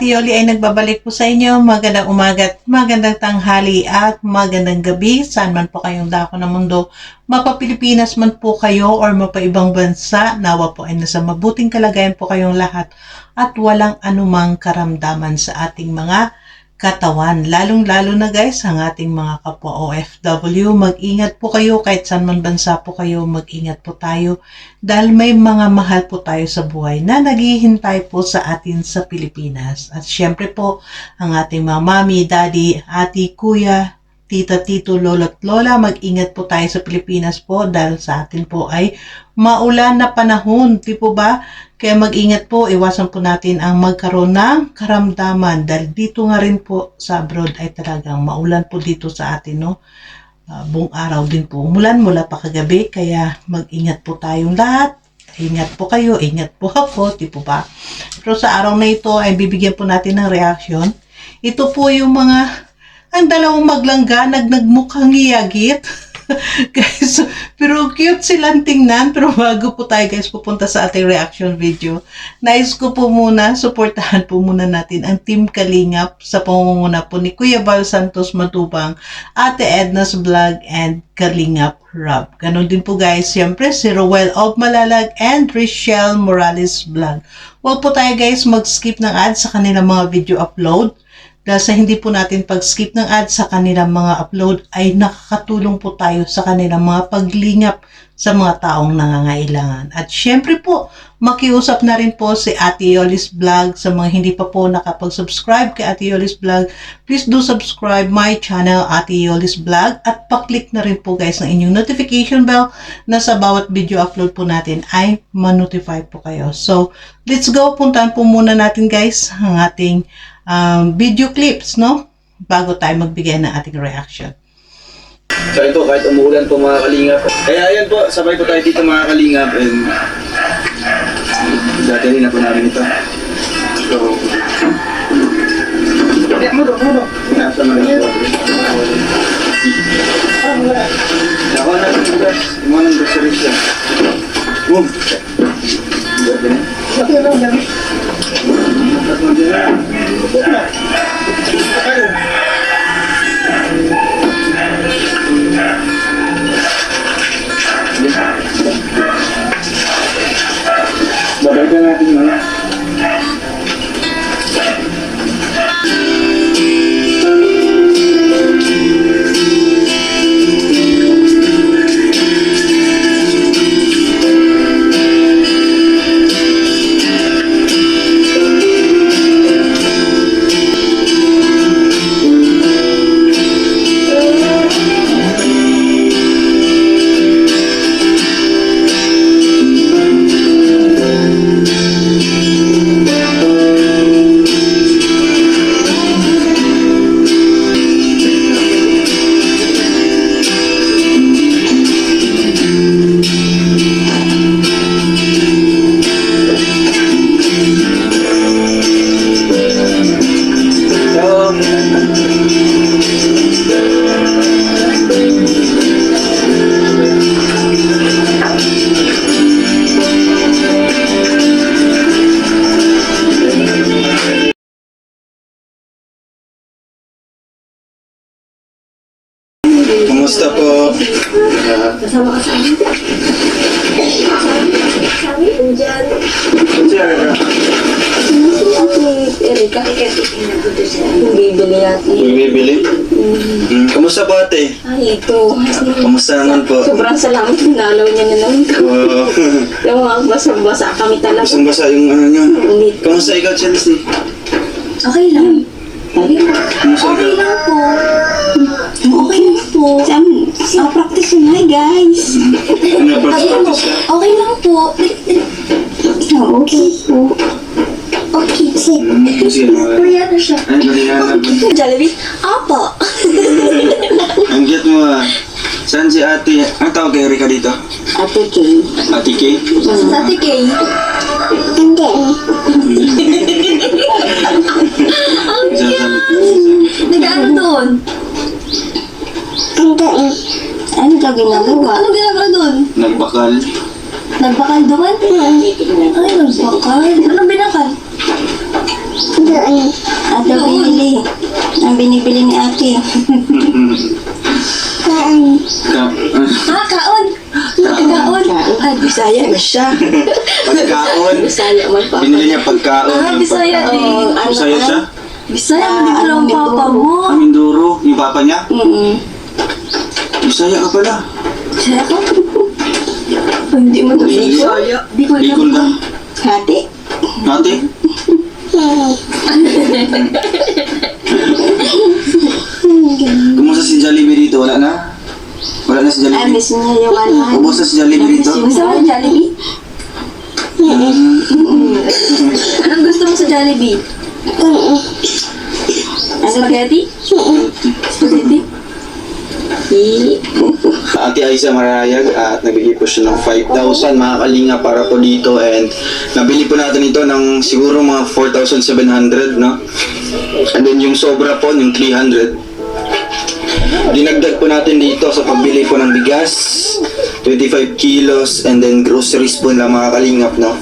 Ate Yoli ay nagbabalik po sa inyo. Magandang umaga at magandang tanghali at magandang gabi. Saan man po kayong dako ng mundo. Mapa-Pilipinas man po kayo or mapa-ibang bansa. Nawa po ay nasa mabuting kalagayan po kayong lahat at walang anumang karamdaman sa ating mga katawan. Lalong-lalo na guys, ang ating mga kapwa OFW. Mag-ingat po kayo kahit saan man bansa po kayo. Mag-ingat po tayo dahil may mga mahal po tayo sa buhay na naghihintay po sa atin sa Pilipinas. At syempre po, ang ating mga mami, daddy, ati, kuya, tita, tito, lolo at lola, mag-ingat po tayo sa Pilipinas po dahil sa atin po ay maulan na panahon. Di po ba? Kaya mag-ingat po, iwasan po natin ang magkaroon ng karamdaman dahil dito nga rin po sa abroad ay talagang maulan po dito sa atin, no? Uh, buong araw din po umulan mula pa kagabi, kaya mag-ingat po tayong lahat. Ingat po kayo, ingat po ako, di po ba? Pero sa araw na ito ay bibigyan po natin ng reaction. Ito po yung mga, ang dalawang maglangga, nag nagmukhang iyagit. guys, pero cute silang tingnan. Pero bago po tayo guys pupunta sa ating reaction video, nais ko po muna, suportahan po muna natin ang Team Kalingap sa pangunguna po ni Kuya Val Santos Matubang, Ate Edna's Vlog, and Kalingap Rob. Ganon din po guys, siyempre si Roel of Malalag and Richelle Morales Vlog. Huwag po tayo guys mag-skip ng ads sa kanilang mga video upload dahil sa hindi po natin pag-skip ng ads sa kanilang mga upload ay nakakatulong po tayo sa kanilang mga paglingap sa mga taong nangangailangan. At syempre po, makiusap na rin po si Ate Yolis Vlog sa mga hindi pa po nakapag-subscribe kay Ate Yolis Vlog. Please do subscribe my channel Ate Yolis Vlog at pa-click na rin po guys ng inyong notification bell na sa bawat video upload po natin ay ma-notify po kayo. So, let's go. Puntahan po muna natin guys ang ating um, video clips, no? Bago tayo magbigay ng ating reaction. So ito, kahit umuulan po mga kalingap. Kaya ayan po, sabay po tayo dito mga kalingap. And dadalhin na po namin ito. So, mo, mo. Nasa mga ito. Ako na guys. Yung mga ng groceries siya. Boom. Dami. Tatlo din na. Babay ka natin mga. Kasama ka sa amin. Sabi ko dyan. Sir, Si Erika. Hindi bili natin. may bibili? Hmm, Kumusta po ate? Ay, ito. Kumusta naman po? Sobrang salamat. Nalaw niya na naman ko. Oh, Yung mga basang-basa kami talaga. Basang basa yung ano nyo. Ulit. Kumusta ikaw, Chelsea? Okay lang. Okay lang po. Okay lang po. Sam, uh, practice yun. Hi, guys. Ano? Okay lang po. Oh, okay po. Okay, sige. Koreano siya. Ay, Mariana. Jollibee? Apo. Ang cute mo ah. Saan si ate? Ang tawag kay Erika dito? Ate Kay. Ate Kay? Ate Kay. Hindi. Nag-ano doon? Hindi. Ano ka ginagawa? Ano ginagawa doon? Nagbakal. Nagbakal doon? Ay, nagbakal. Anong binakal? Doon. Ate binili. Ang binibili ni ate. Kaan. Ka- Ah, kaon! Kaon! Ay, Bisaya na siya. Pagkaon. Bisaya man pa. Binili niya pagkaon. Ah, Bisaya din. Bisaya siya? Bisaya man din pala ang papa mo. Ah. Yung papa niya? Mm-mm. Bisaya ka pala. Bisaya ka? Ay, Hindi mo na Bisaya. Di ko Bicol ka? Hati. Ate? Kumusta si Jollibee dito? Wala na? Wala na si Ay, Jollibee? miss niya yung ano. Ubus na si Jollibee dito? Gusto mo Jollibee? Anong gusto mo sa Jollibee? Ano spaghetti? Spaghetti? Eh, Ate Aiza Marayag at nagbigay po siya ng 5,000 mga kalinga para po dito and nabili po natin ito ng siguro mga 4,700 no? And then yung sobra po, yung 300 Dinagdag po natin dito sa pagbili po ng bigas 25 kilos and then groceries po na mga kalingap no?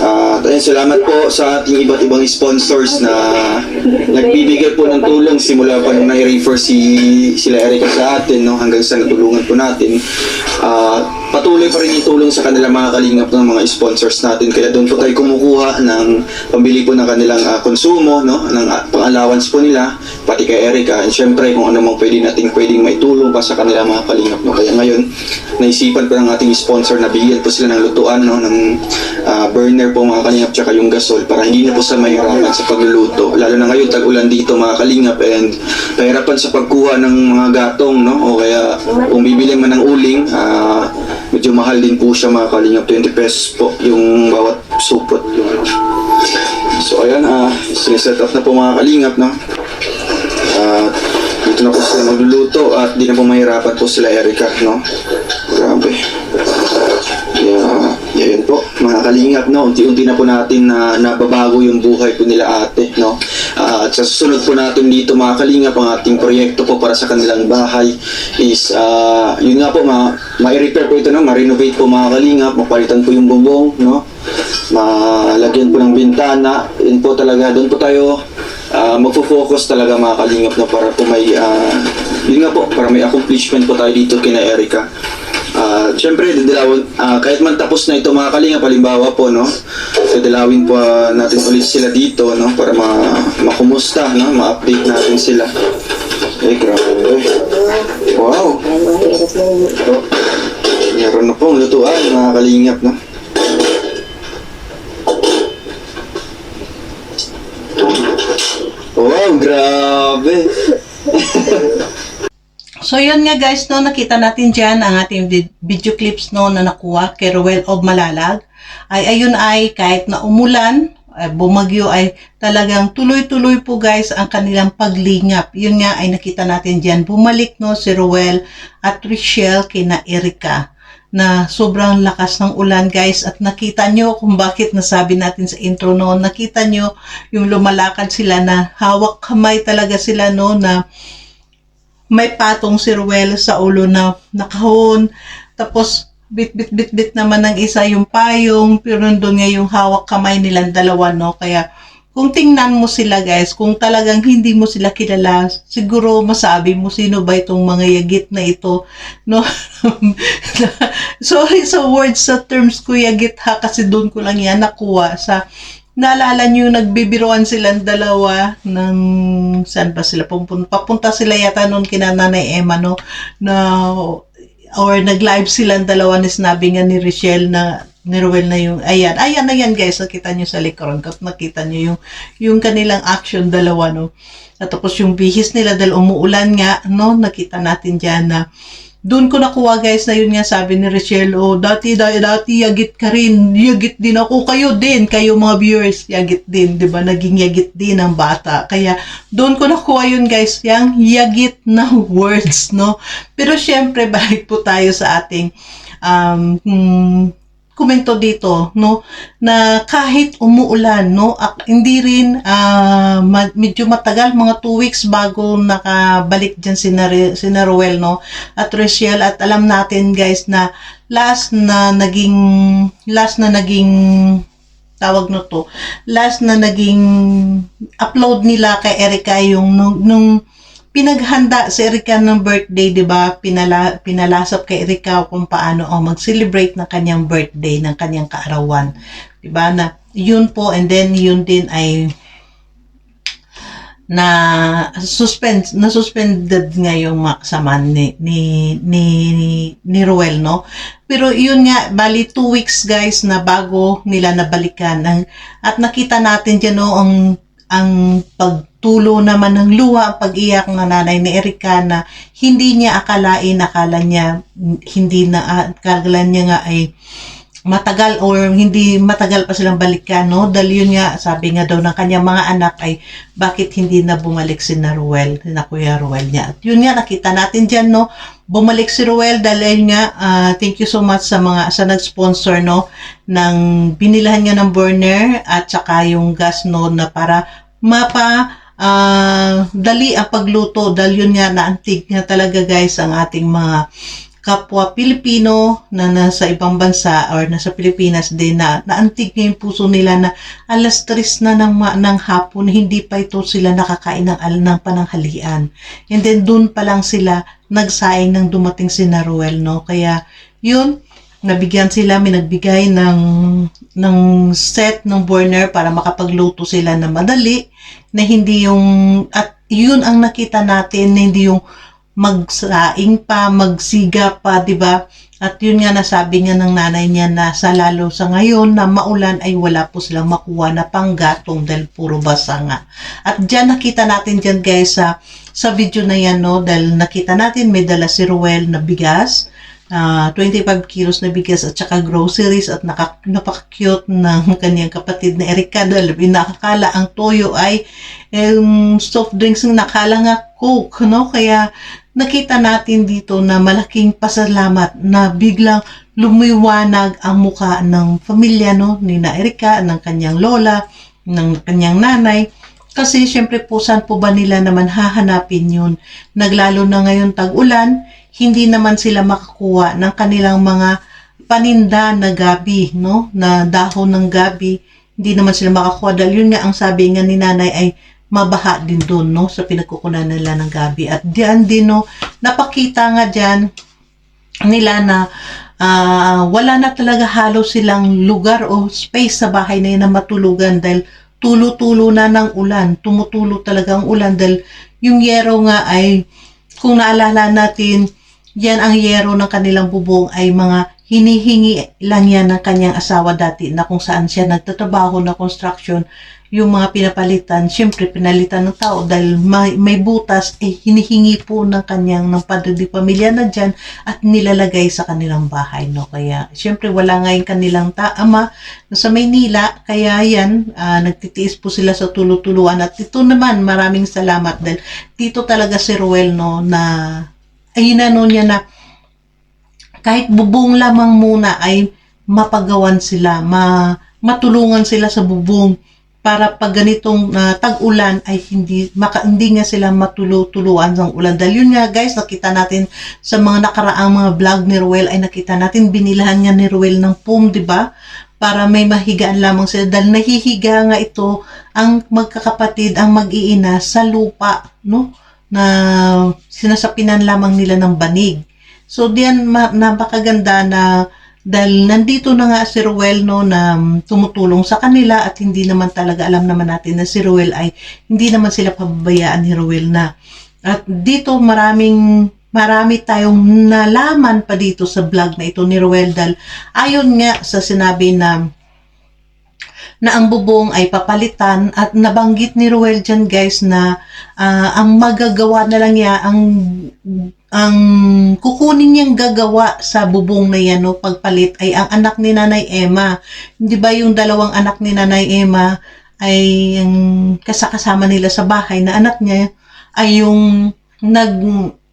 At ayun, salamat po sa ating iba't ibang sponsors na nagbibigay po ng tulong simula pa nung nai-refer si sila Erica sa atin no hanggang sa natulungan po natin. Ah, patuloy pa rin yung tulong sa kanila mga kalingap ng mga sponsors natin. Kaya doon po tayo kumukuha ng pambili po ng kanilang ah, konsumo no? Ng ah, pang-allowance po nila pati kay Erica. And syempre kung ano mang pwede nating pwedeng maitulong pa sa kanila mga kalingap no? Kaya ngayon naisipan po ng ating sponsor na bigyan po sila ng lutuan no? Ng ah, burner po mga kalingap tsaka yung gasol para hindi na po sa mahirapan sa pagluluto. Lalo na ngayon tag-ulan dito mga kalingap and pahirapan sa pagkuha ng mga gatong no? O kaya kung bibili man ng uling ah, medyo mahal din po siya mga kalingap 20 pesos po yung bawat supot yung so ayan ah siniset up na po mga kalingap no at dito na po sila magluluto at di na po mahirapan po sila Erica, no? Grabe. Kaya, yun po, mga kalingap, no? Unti-unti na po natin na nababago yung buhay po nila ate, no? At sa susunod po natin dito, mga kalingap, ang ating proyekto po para sa kanilang bahay is, ah, yun nga po, ma ma-repair po ito, no? Ma-renovate po mga kalingap, mapalitan po yung bubong, no? Malagyan po ng bintana, yun po talaga, doon po tayo Ah, magfo-focus talaga mga kalingap na para po may ah, yun nga po para may accomplishment po tayo dito kina Erica Ah, Siyempre, dadalawin, ah, kahit man tapos na ito mga kalingap, halimbawa po, no? Dadalawin po ah, natin ulit sila dito, no? Para ma makumusta, no? Ma-update natin sila. Eh, grabe. Wow! Meron na pong lutuan, mga kalingap, no? Wow, grabe! So yun nga guys, no, nakita natin dyan ang ating vid- video clips no, na nakuha kay Ruel of Malalag. Ay ayun ay kahit na umulan, ay bumagyo ay talagang tuloy-tuloy po guys ang kanilang paglingap. Yun nga ay nakita natin dyan. Bumalik no si Ruel at Richelle kina Erika na sobrang lakas ng ulan guys at nakita nyo kung bakit nasabi natin sa intro noon nakita nyo yung lumalakad sila na hawak kamay talaga sila no na may patong si Ruel sa ulo na nakahon. Tapos, bit-bit-bit-bit naman ng isa yung payong, pero nandun nga yung hawak kamay nilang dalawa, no? Kaya, kung tingnan mo sila guys, kung talagang hindi mo sila kilala, siguro masabi mo sino ba itong mga yagit na ito, no? Sorry sa words, sa terms ko yagit ha, kasi doon ko lang yan nakuha sa Naalala niyo nagbibiruan silang dalawa ng saan ba sila pupunta? Papunta sila yata noon kina Nanay Emma no? Na or nag-live silang dalawa ni sinabi nga ni Richelle na ni Ruel na yung ayan ayan ayan guys. Nakita niyo sa likuran ko nakita niyo yung yung kanilang action dalawa no? At tapos yung bihis nila dahil umuulan nga no? Nakita natin diyan na doon ko nakuha guys na yun nga sabi ni Richelle, oh, dati, dati, dati, yagit ka rin, yagit din ako, kayo din, kayo mga viewers, yagit din, di ba, naging yagit din ang bata, kaya doon ko nakuha yun guys, yung yagit na words, no, pero syempre, balik po tayo sa ating, um, hmm, komento dito, no, na kahit umuulan, no, ak- hindi rin ma- medyo matagal, mga 2 weeks bago nakabalik dyan si, Nare- si Naruel, no, at Rachel, at alam natin guys na last na naging, last na naging tawag na to, last na naging upload nila kay Erica yung nung, nung pinaghanda si Erica ng birthday, 'di ba? Pinala pinalasap kay Erica kung paano ang mag-celebrate ng kanyang birthday, ng kanyang kaarawan. 'Di ba? Na yun po and then yun din ay na suspend na suspended nga yung kasama ni ni ni, ni Ruel no pero yun nga bali two weeks guys na bago nila nabalikan ang, at nakita natin dyan no ang ang pagtulo naman ng luha pag-iyak ng nanay ni Erika na hindi niya akalain akala niya hindi na akala niya nga ay matagal or hindi matagal pa silang balikan, no? Dahil yun nga, sabi nga daw ng kanyang mga anak ay bakit hindi na bumalik si na Ruel, na Kuya Ruel niya. At yun nga, nakita natin dyan, no? Bumalik si Ruel dahil yun nga, ah, thank you so much sa mga, sa nag-sponsor, no? Ng binilahan niya ng burner at saka yung gas, no? Na para mapa, ah, dali ang pagluto dahil yun nga, naantig nga talaga guys ang ating mga kapwa Pilipino na nasa ibang bansa or nasa Pilipinas din na naantig nga yung puso nila na alas tres na ng, ng hapon, hindi pa ito sila nakakain ng, ng pananghalian. And then doon pa lang sila nagsaing nang dumating si Naruel, no? Kaya yun, nabigyan sila, may nagbigay ng, ng set ng burner para makapagluto sila na madali, na hindi yung, at yun ang nakita natin, na hindi yung magsaing pa, magsiga pa, 'di ba? At yun nga nasabi niya ng nanay niya na sa lalo sa ngayon na maulan ay wala po silang makuha na panggatong dahil puro basa nga. At diyan nakita natin diyan guys sa sa video na yan no dahil nakita natin may dala si Ruel na bigas. ah, 25 kilos na bigas at saka groceries at naka, napaka-cute ng kanyang kapatid na Erika dahil nakakala ang toyo ay um, soft drinks na nakala nga coke no kaya nakita natin dito na malaking pasalamat na biglang lumiwanag ang muka ng pamilya no ni na Erika, ng kanyang lola, ng kanyang nanay. Kasi syempre po saan po ba nila naman hahanapin yun? Naglalo na ngayon tag-ulan, hindi naman sila makakuha ng kanilang mga paninda na gabi, no? Na dahon ng gabi, hindi naman sila makakuha. Dahil yun nga ang sabi nga ni nanay ay mabaha din doon, no? Sa pinagkukunan nila ng gabi. At diyan din, no? Napakita nga diyan nila na ah, wala na talaga halos silang lugar o space sa bahay na yun na matulugan dahil tulo-tulo na ng ulan. Tumutulo talaga ang ulan dahil yung yero nga ay, kung naalala natin, yan ang yero ng kanilang bubong ay mga hinihingi lang yan ng kanyang asawa dati na kung saan siya nagtatrabaho na construction yung mga pinapalitan, syempre pinalitan ng tao dahil may, may butas, eh hinihingi po ng kanyang ng padre di pamilya na dyan at nilalagay sa kanilang bahay, no? Kaya, syempre wala nga yung kanilang taama sa Maynila, kaya yan, ah, nagtitiis po sila sa tulutuluan at ito naman, maraming salamat dahil dito talaga si Ruel, no, na ay inano niya na kahit bubong lamang muna ay mapagawan sila, ma, matulungan sila sa bubong para pag ganitong ah, tag-ulan ay hindi maka, hindi nga sila matulutuluan ng ulan. Dahil yun nga guys, nakita natin sa mga nakaraang mga vlog ni Ruel ay nakita natin binilahan nga ni Ruel ng pum, di ba? Para may mahigaan lamang sila. Dahil nahihiga nga ito ang magkakapatid, ang mag-iina sa lupa, no? Na sinasapinan lamang nila ng banig. So, diyan napakaganda na dahil nandito na nga si Ruel no na mm, tumutulong sa kanila at hindi naman talaga alam naman natin na si Ruel ay hindi naman sila pababayaan ni Ruel na. At dito maraming marami tayong nalaman pa dito sa vlog na ito ni Ruel dahil ayon nga sa sinabi na na ang bubong ay papalitan at nabanggit ni Ruel dyan guys na ah, ang magagawa na lang niya ang ang kukunin niyang gagawa sa bubong na yan no pagpalit ay ang anak ni Nanay Emma. Hindi ba yung dalawang anak ni Nanay Emma ay ang kasakasama nila sa bahay na anak niya ay yung nag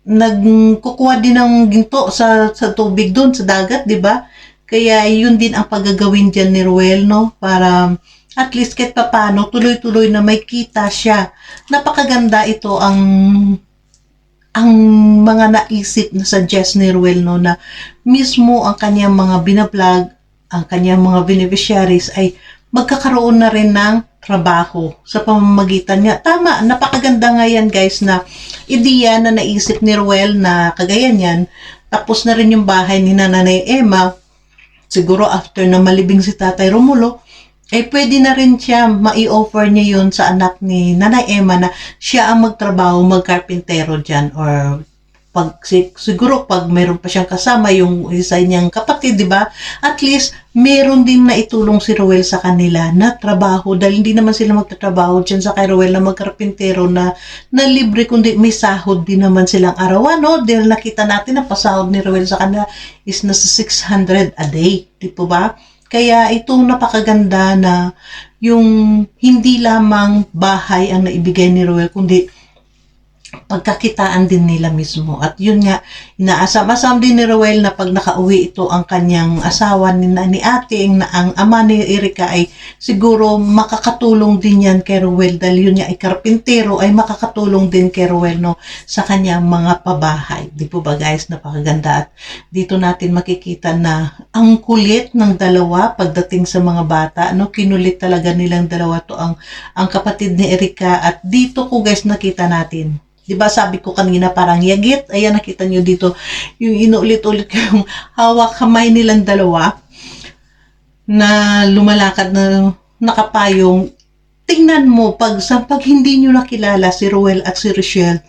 nagkukuha din ng ginto sa sa tubig doon sa dagat, 'di ba? Kaya yun din ang paggagawin diyan ni Ruel no para at least kahit papano tuloy-tuloy na may kita siya. Napakaganda ito ang ang mga naisip na suggest ni Ruel no na mismo ang kanyang mga binablog, ang kanyang mga beneficiaries ay magkakaroon na rin ng trabaho sa pamamagitan niya. Tama, napakaganda nga yan guys na ideya na naisip ni Ruel na kagaya niyan. Tapos na rin yung bahay ni Nanay Emma. Siguro after na malibing si Tatay Romulo, eh pwede na rin siya mai-offer niya yun sa anak ni Nanay Emma na siya ang magtrabaho, magkarpintero dyan or pag si- siguro pag meron pa siyang kasama yung isa niyang kapatid, di ba? At least meron din na itulong si Ruel sa kanila na trabaho dahil hindi naman sila magtatrabaho dyan sa kay Ruel na magkarpintero na, na libre kundi may sahod din naman silang arawan, no? Dahil nakita natin na pasahod ni Ruel sa kanila is nasa 600 a day, di po ba? Kaya itong napakaganda na yung hindi lamang bahay ang naibigay ni Ruel, kundi pagkakitaan din nila mismo. At yun nga, inaasam-asam din ni Ruel na pag nakauwi ito ang kanyang asawa ni, ni ate, na ang ama ni Erika ay siguro makakatulong din yan kay Ruel dahil yun nga ay karpintero ay makakatulong din kay Ruel no, sa kanyang mga pabahay. Di po ba guys, napakaganda at dito natin makikita na ang kulit ng dalawa pagdating sa mga bata, no, kinulit talaga nilang dalawa to ang ang kapatid ni Erika at dito ko guys nakita natin 'Di ba sabi ko kanina parang yagit? Ayan nakita niyo dito yung inuulit-ulit ko yung hawak kamay nilang dalawa na lumalakad na nakapayong. Tingnan mo pag sa pag hindi niyo nakilala si Ruel at si Rochelle,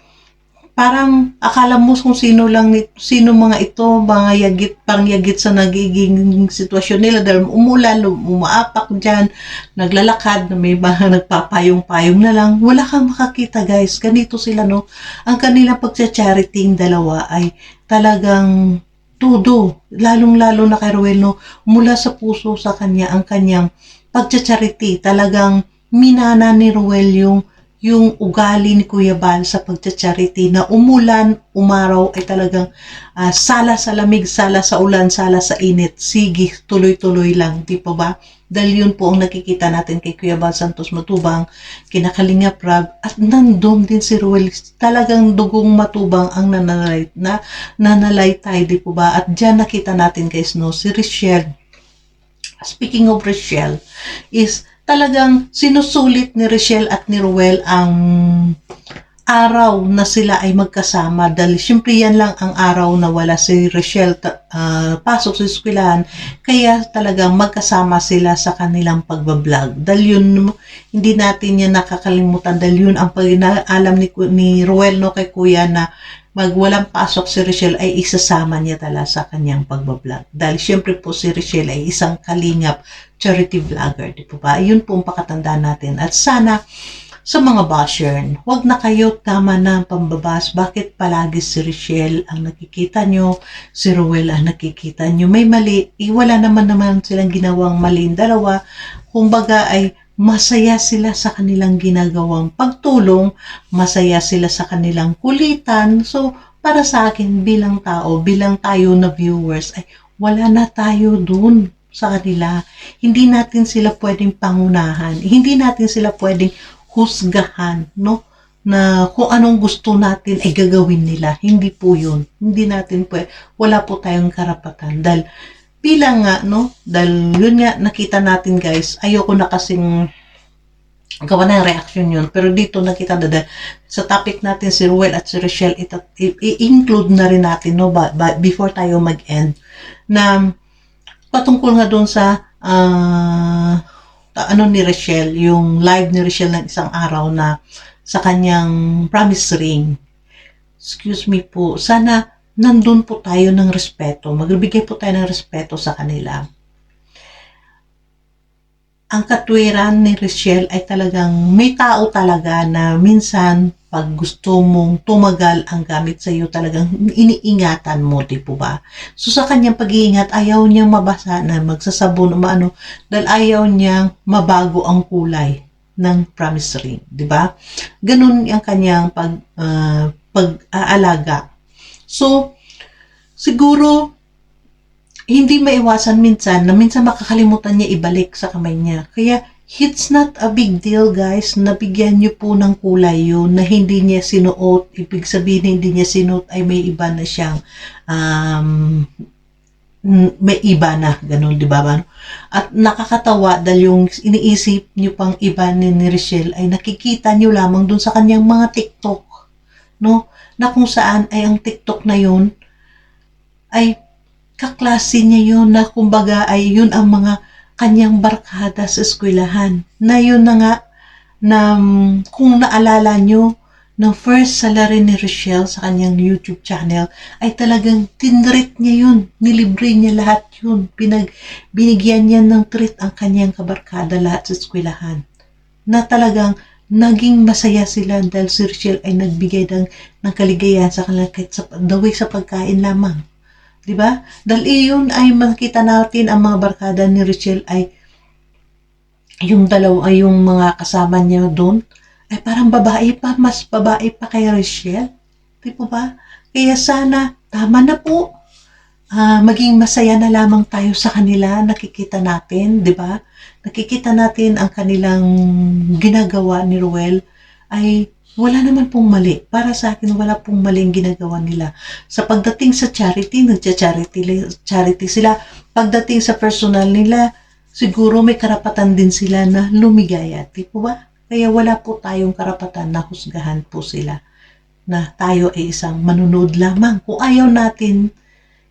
parang akala mo kung sino lang sino mga ito, mga yagit, parang yagit sa nagiging sitwasyon nila dahil umulan, umaapak dyan, naglalakad, na may mga nagpapayong-payong na lang. Wala kang makakita guys. Ganito sila no. Ang kanilang pagsa-charity yung dalawa ay talagang todo. Lalong-lalo na kay Ruel no. Mula sa puso sa kanya ang kanyang pagsa-charity. Talagang minana ni Ruel yung yung ugali ni Kuya Bal sa pagcha-charity na umulan, umaraw ay talagang ah, sala sa lamig, sala sa ulan, sala sa init. Sige, tuloy-tuloy lang, di pa ba? Dahil yun po ang nakikita natin kay Kuya Bal Santos Matubang, kinakalinga Prab, at nandun din si Ruel. Talagang dugong matubang ang nanalay, na, nanalaystay, di po ba? At dyan nakita natin guys, no, si Richelle, speaking of Rochelle, is talagang sinusulit ni Rochelle at ni Ruel ang araw na sila ay magkasama. Dahil syempre yan lang ang araw na wala si Rochelle ta- ah, pasok sa eskwelahan kaya talagang magkasama sila sa kanilang pagbablog. Dahil yun hindi natin yan nakakalimutan. Dahil yun ang pag alam ni, ni Ruel no kay kuya na mag walang pasok si Rochelle ay isasama niya talaga sa kanyang pagbablog. Dahil syempre po si Rochelle ay isang kalingap charity vlogger, di po ba? Yun po ang pakatandaan natin. At sana sa mga basher, wag na kayo tama na ang pambabas. Bakit palagi si Rochelle ang nakikita nyo, si Ruel ang nakikita nyo? May mali, eh, wala naman naman silang ginawang mali dalawa. Kumbaga ay masaya sila sa kanilang ginagawang pagtulong, masaya sila sa kanilang kulitan. So, para sa akin bilang tao, bilang tayo na viewers, ay wala na tayo dun sa kanila. Hindi natin sila pwedeng pangunahan. Hindi natin sila pwedeng husgahan, no? Na kung anong gusto natin ay gagawin nila. Hindi po yun. Hindi natin pwede. Wala po tayong karapatan. Dahil bilang nga, no? Dahil yun nga, nakita natin guys, ayoko na kasing gawa ng reaction yun. Pero dito nakita na sa topic natin si Ruel at si Rochelle, i-include na rin natin, no? Ba, ba- before tayo mag-end, na patungkol nga doon sa ta- ano ni Rochelle, yung live ni Rochelle ng isang araw na sa kanyang promise ring. Excuse me po, sana nandun po tayo ng respeto. Magbigay po tayo ng respeto sa kanila. Ang katwiran ni Rochelle ay talagang may tao talaga na minsan pag gusto mong tumagal ang gamit sa iyo talagang iniingatan mo, di po ba? So sa kanyang pag-iingat, ayaw niyang mabasa na magsasabon o maano dahil ayaw niyang mabago ang kulay ng promise ring, di ba? Ganun ang kanyang pag, ah, pag-aalaga. So, siguro, hindi maiwasan minsan na minsan makakalimutan niya ibalik sa kamay niya. Kaya, it's not a big deal guys, nabigyan niyo po ng kulay yun na hindi niya sinuot. Ibig sabihin hindi niya sinuot ay may iba na siyang um, may iba na, ganun, di ba? At nakakatawa dahil yung iniisip niyo pang iba ni, ni Richelle ay nakikita niyo lamang dun sa kanyang mga TikTok, no? Na kung saan ay ang TikTok na yun ay kaklase niya yun na kumbaga ay yun ang mga kanyang barkada sa eskwelahan. Na yun na nga na mm, kung naalala nyo, ng first salary ni Rochelle sa kanyang YouTube channel ay talagang tinreat niya yun. Nilibre niya lahat yun. Pinag, binigyan niya ng treat ang kanyang kabarkada lahat sa eskwelahan. Na talagang naging masaya sila dahil si Rochelle ay nagbigay ng, ng kaligayahan sa kanila kahit sa, the way sa pagkain lamang. Ba? Dahil iyon ay makita natin ang mga barkada ni Rochelle ay yung dalaw ay yung mga kasama niya doon ay parang babae pa, mas babae pa kay Rochelle. Di po ba? Kaya sana, tama na po. Ah, maging masaya na lamang tayo sa kanila, nakikita natin, di ba? Nakikita natin ang kanilang ginagawa ni Ruel ay wala naman pong mali. Para sa akin, wala pong maling ginagawa nila. Sa pagdating sa charity, nagcha-charity charity sila. Pagdating sa personal nila, siguro may karapatan din sila na lumigaya. Di po ba? Kaya wala po tayong karapatan na husgahan po sila na tayo ay isang manunood lamang. Kung ayaw natin,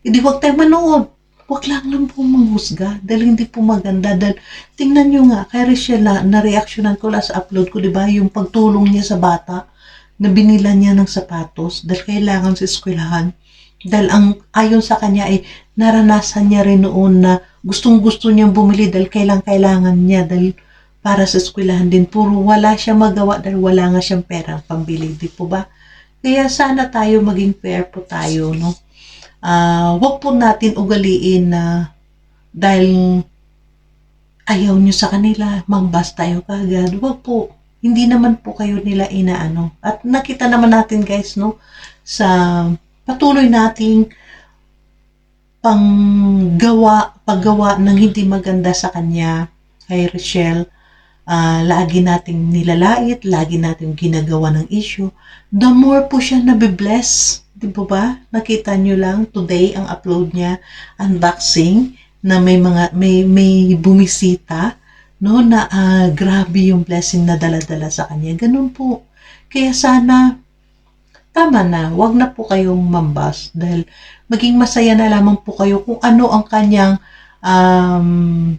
hindi huwag tayo manood. Huwag lang lang po manghusga dahil hindi po maganda. Dahil tingnan nyo nga, kay Rachel na, na-reactionan ko last upload ko, di ba, yung pagtulong niya sa bata na binila niya ng sapatos dahil kailangan sa eskwelahan. Dahil ang ayon sa kanya ay naranasan niya rin noon na gustong gusto niyang bumili dahil kailang kailangan niya dahil para sa eskwelahan din. Puro wala siya magawa dahil wala nga siyang perang pambili. Di po ba? Kaya sana tayo maging fair po tayo, no? Ah, wag po natin ugaliin na dahil ayaw nyo sa kanila, mangbas tayo kagad. Wag po. Hindi naman po kayo nila inaano. At nakita naman natin guys, no? Sa patuloy nating panggawa, paggawa ng hindi maganda sa kanya kay Rochelle, ah, lagi nating nilalait, lagi nating ginagawa ng issue, the more po siya nabibless. Di ba ba? Nakita nyo lang today ang upload niya, unboxing, na may mga, may, may bumisita, no, na ah, grabe yung blessing na dala-dala sa kanya. Ganun po. Kaya sana, tama na, wag na po kayong mambas dahil maging masaya na lamang po kayo kung ano ang kanyang um,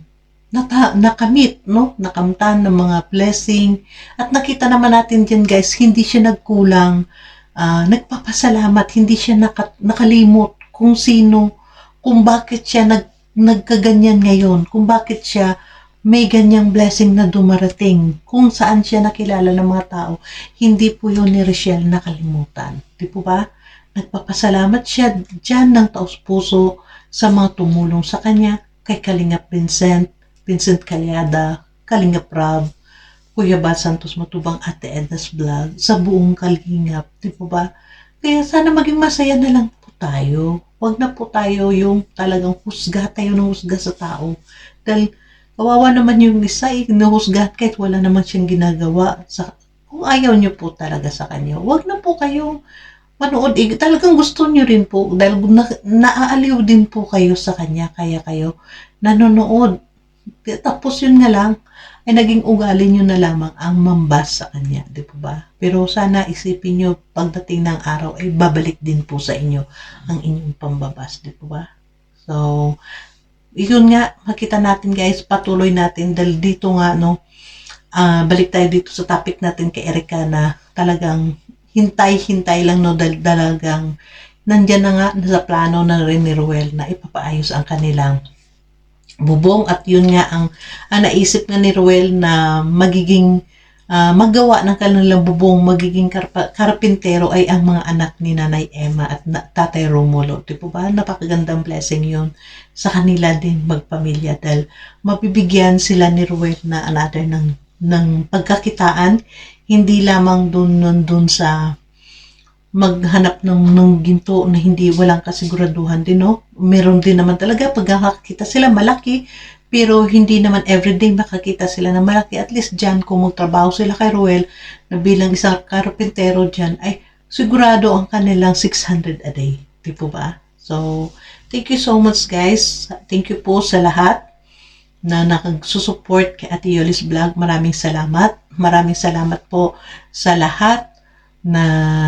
nata, nakamit, no? Nakamtan ng mga blessing. At nakita naman natin dyan guys, hindi siya nagkulang, ah, nagpapasalamat, hindi siya naka, nakalimot kung sino, kung bakit siya nag, nagkaganyan ngayon, kung bakit siya may ganyang blessing na dumarating, kung saan siya nakilala ng mga tao, hindi po yun ni Rochelle nakalimutan. Di po ba? Nagpapasalamat siya dyan ng taos puso sa mga tumulong sa kanya, kay Kalingap Vincent, Vincent Calyada, Kalingap Rob, Kuya Bal Santos Matubang, Ate Edna's Vlog, sa buong Kalingap, di po ba? Kaya sana maging masaya na lang po tayo. Huwag na po tayo yung talagang husga tayo ng husga sa tao. Dahil kawawa naman yung isa, eh, nahusga kahit wala naman siyang ginagawa. Sa, kung ayaw niyo po talaga sa kanya, huwag na po kayong manood. Eh, talagang gusto niyo rin po dahil na, naaaliw din po kayo sa kanya kaya kayo nanonood. Tapos yun nga lang, ay naging ugali nyo na lamang ang mambas sa kanya, di po ba? Pero sana isipin nyo, pagdating ng araw, ay babalik din po sa inyo ang inyong pambabas, di po ba? So, yun nga, makita natin guys, patuloy natin dahil dito nga, no, ah, balik tayo dito sa topic natin kay Erika na talagang hintay-hintay lang, no, dahil talagang nandyan na nga sa plano rin ni Ruel na ipapaayos ang kanilang bubong at yun nga ang, ang naisip nga ni Ruel na magiging ah, magawa ng kanilang bubong magiging karpa, karpintero ay ang mga anak ni Nanay Emma at na, Tatay Romulo. Di po ba? Napakagandang blessing yun sa kanila din magpamilya dahil mabibigyan sila ni Ruel na another ng, ng pagkakitaan hindi lamang dun, dun, dun sa maghanap ng, ng ginto na hindi walang kasiguraduhan din, no? Meron din naman talaga pagkakakita sila malaki, pero hindi naman everyday makakita sila na malaki. At least dyan, kung magtrabaho sila kay Ruel, na bilang isang karpintero dyan, ay sigurado ang kanilang 600 a day. Di po ba? So, Thank you so much guys. Thank you po sa lahat na nakagsusupport kay Ate Yolis Vlog. Maraming salamat. Maraming salamat po sa lahat na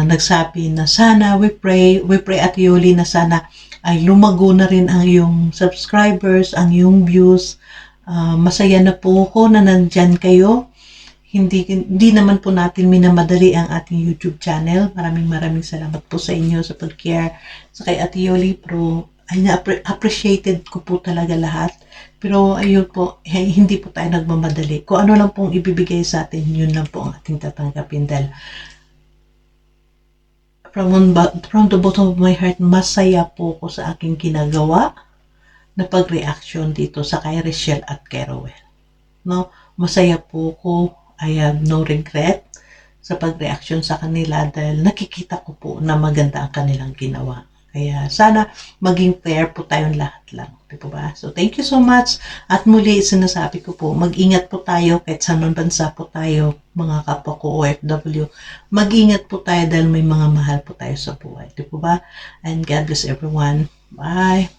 nagsabi na sana we pray, we pray Ate Yoli na sana ay lumago na rin ang iyong subscribers, ang iyong views. Ah, masaya na po ako na nandyan kayo. Hindi, hindi naman po natin minamadali ang ating YouTube channel. Maraming maraming salamat po sa inyo sa pag-care sa kay Ate Yoli. Pero ay na appreciated ko po talaga lahat. Pero ayun po, eh, hindi po tayo nagmamadali. Kung ano lang pong ibibigay sa atin, yun lang po ang ating tatanggapin. Dahil from, from the bottom of my heart, masaya po ko sa aking ginagawa na pag-reaction dito sa kay Rachel at kay Rowell. No? Masaya po ko. I have no regret sa pag-reaction sa kanila dahil nakikita ko po na maganda ang kanilang ginawa. Kaya sana maging fair po tayong lahat lang. Di ba? So, thank you so much. At muli, sinasabi ko po, mag-ingat po tayo kahit sa anong bansa po tayo, mga kapwa ko OFW. Mag-ingat po tayo dahil may mga mahal po tayo sa buhay. Di po ba? And God bless everyone. Bye!